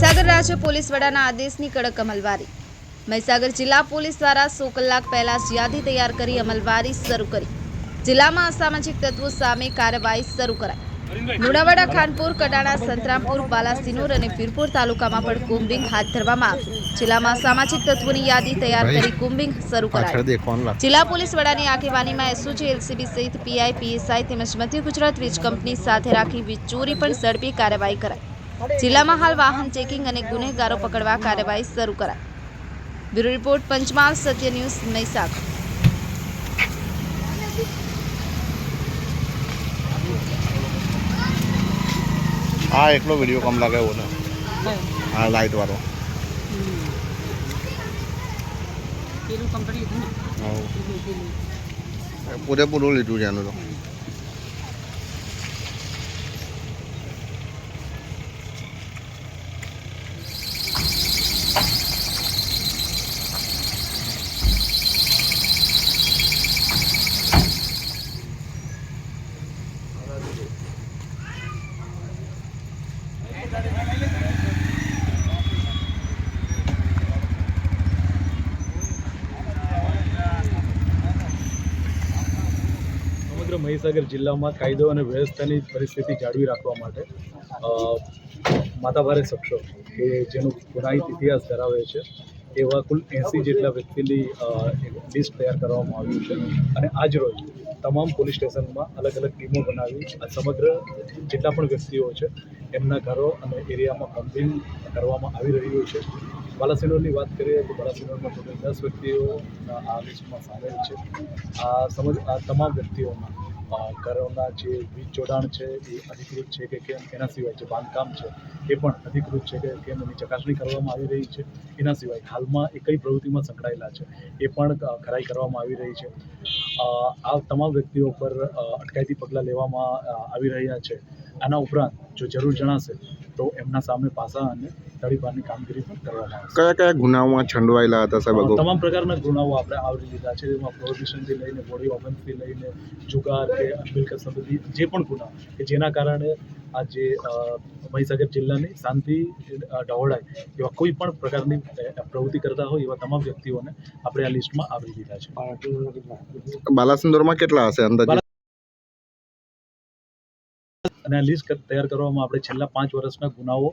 રહ્યા રાજ્ય પોલીસ વડાના આદેશની કડક અમલવારી. મહીસાગર જિલ્લા પોલીસ દ્વારા સો કલાક પહેલા જ યાદી તૈયાર કરી અમલવારી શરૂ કરી. જિલ્લામાં અસામાજિક તત્વો સામે કાર્યવાહી શરૂ કરાઈ. લુણાવાડા ખાનપુર કડાણા સંતરામપુર બાલાસિનોર અને પીરપુર તાલુકામાં પણ કોમ્બિંગ હાથ ધરવામાં આવ્યું. જિલ્લામાં સામાજિક તત્વોની યાદી તૈયાર કરી કોમ્બિંગ શરૂ લાગે જિલ્લા પોલીસ વડાની આગેવાનીમાં એસઓજી એલસીબી સહિત પીઆઈ પીએસઆઈ તેમજ મધ્ય ગુજરાત વીજ કંપની સાથે રાખી વીજ ચોરી પણ ઝડપી કાર્યવાહી કરાઈ. જિલ્લામાં હાલ વાહન ચેકિંગ અને ગુનેગારો પકડવા કાર્યવાહી શરૂ કરાઈ. Bureau report Panchmahal Satya news Mahisagar. હા એટલો વીડિયો કમ લાગે એવો ને. હા. લાઈટ વાળો. પૂરેપૂરું લીધું છે એનું તો. મહીસાગર જિલ્લામાં કાયદો અને વ્યવસ્થાની પરિસ્થિતિ જાળવી રાખવા માટે માતાભારે શખ્સો કે જેનો ગુનાહિત ઇતિહાસ ધરાવે છે, એવા કુલ એંસી જેટલા વ્યક્તિની લિસ્ટ તૈયાર કરવામાં આવ્યું છે. અને આજ રોજ તમામ પોલીસ સ્ટેશનમાં અલગ અલગ ટીમો બનાવી સમગ્ર જેટલા પણ વ્યક્તિઓ છે, એમના ઘરો અને એરિયામાં પમ્પિંગ કરવામાં આવી રહ્યું છે. બાલાસિનોરની વાત કરીએ તો બાલાસિનોરમાં ટોટલ દસ વ્યક્તિઓ આ લિસ્ટમાં સામેલ છે. આ સમજ, આ તમામ વ્યક્તિઓમાં ઘરોના જે વીજ જોડાણ છે, એ અધિકૃત છે કે કેમ, એના સિવાય જે બાંધકામ છે, એ પણ અધિકૃત છે કે કેમ એની ચકાસણી કરવામાં આવી રહી છે. એના સિવાય હાલમાં એ કઈ પ્રવૃત્તિમાં સંકળાયેલા છે. એ પણ ખરાઈ કરવામાં આવી રહી છે. આ તમામ વ્યક્તિઓ પર અટકાયતી પગલાં લેવામાં આવી રહ્યા છે. આના ઉપરાંત જો જરૂર જણાશે, તો એમના સામે પાસા અને તડીપારની કામગીરી પણ કરવામાં આવશે કયા કયા ગુનાઓમાં છંડવાયેલા હતા સાહેબ તમામ પ્રકારના ગુનાઓ આપણે આવરી લીધા છે. જેમાં પ્રોહિબિશનથી લઈને બોડી ઓફેન્સથી લઈને જુગાર કે મિલકત સંબંધી જે પણ ગુના કે જેના કારણે આ જે મહીસાગર જિલ્લાની શાંતિ ડહોળાય એવા કોઈ પણ પ્રકારની પ્રવૃત્તિ કરતા હોય એવા તમામ વ્યક્તિઓને આપણે આ લિસ્ટમાં આવરી લીધા છે. બાલાસુંદરમાં કેટલા હશે અંદાજે? અને આ લિસ્ટ તૈયાર કરવામાં આપણે છેલ્લા પાંચ વર્ષના ગુનાઓ